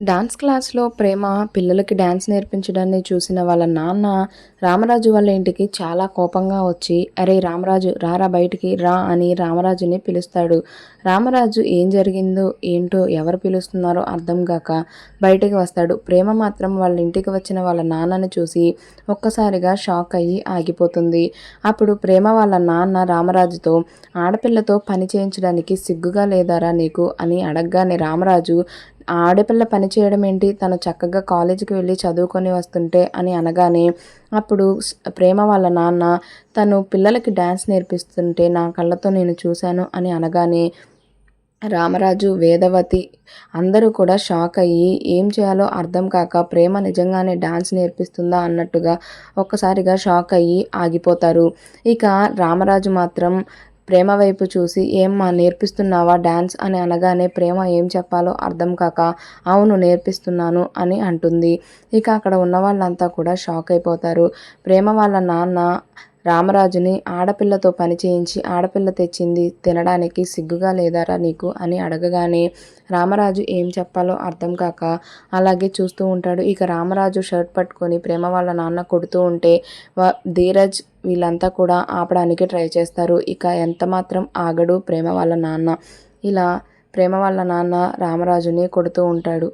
Dance క్లాస్‌లో ప్రేమ పిల్లలకి dance నేర్పించడాన్ని చూసిన వాళ్ళ నాన్న రామరాజు వాళ్ళ ఇంటికి చాలా కోపంగా వచ్చి అరే రామరాజు రారా బయటికి రా" అని రామరాజుని పిలుస్తాడు. రామరాజు ఏం జరిగిందో ఏంటో ఎవరు పిలుస్తున్నారో అర్థం కాక బయటికి వస్తాడు. ప్రేమ మాత్రం వాళ్ళ ఇంటికి వచ్చిన వాళ్ళ నాన్నని చూసి ఒక్కసారిగా షాక్ అయ్యి ఆగిపోతుంది. అప్పుడు ప్రేమ వాళ్ళ నాన్న రామరాజుతో "ఆడపిల్లతో పని చేయించడానికి సిగ్గుగా లేదారా నీకు" అని అడగగానే రామరాజు ఆడపిల్ల పని చేయడం ఏంటి? తను చక్కగా కాలేజీకి వెళ్ళి చదువుకొని వస్తుంటే అని అనగానే అప్పుడు ప్రేమ వాళ్ళ నాన్న తను పిల్లలకి డ్యాన్స్ నేర్పిస్తుంటే నా కళ్ళతో నేను చూశాను అని అనగానే రామరాజు వేదవతి అందరూ కూడా షాక్ అయ్యి ఏం చేయాలో అర్థం కాక ప్రేమ నిజంగానే డాన్స్ నేర్పిస్తుందా అన్నట్టుగా ఒక్కసారిగా షాక్ అయ్యి ఆగిపోతారు. ఇక రామరాజు మాత్రం ప్రేమ వైపు చూసి ఏమ్మా నేర్పిస్తున్నావా డ్యాన్స్ అని అనగానే ప్రేమ ఏం చెప్పాలో అర్థం కాక అవును నేర్పిస్తున్నాను అని అంటుంది. ఇక అక్కడ ఉన్న వాళ్ళంతా కూడా షాక్ అయిపోతారు. ప్రేమ వాళ్ళ నాన్న రామరాజుని ఆడపిల్లతో పని చేయించి ఆడపిల్ల తెచ్చింది తినడానికి సిగ్గుగా లేదారా నీకు అని అడగగానే రామరాజు ఏం చెప్పాలో అర్థం కాక అలాగే చూస్తూ ఉంటాడు. ఇక రామరాజు షర్ట్ పట్టుకొని ప్రేమ వాళ్ళ నాన్న కొడుతూ ఉంటే ధీరజ్ వీళ్ళంతా కూడా ఆపడానికి ట్రై చేస్తారు. ఇక ఎంత మాత్రం ఆగడు ప్రేమ వాళ్ళ నాన్న. ఇలా ప్రేమ వాళ్ళ నాన్న రామరాజుని కొడుతూ ఉంటాడు.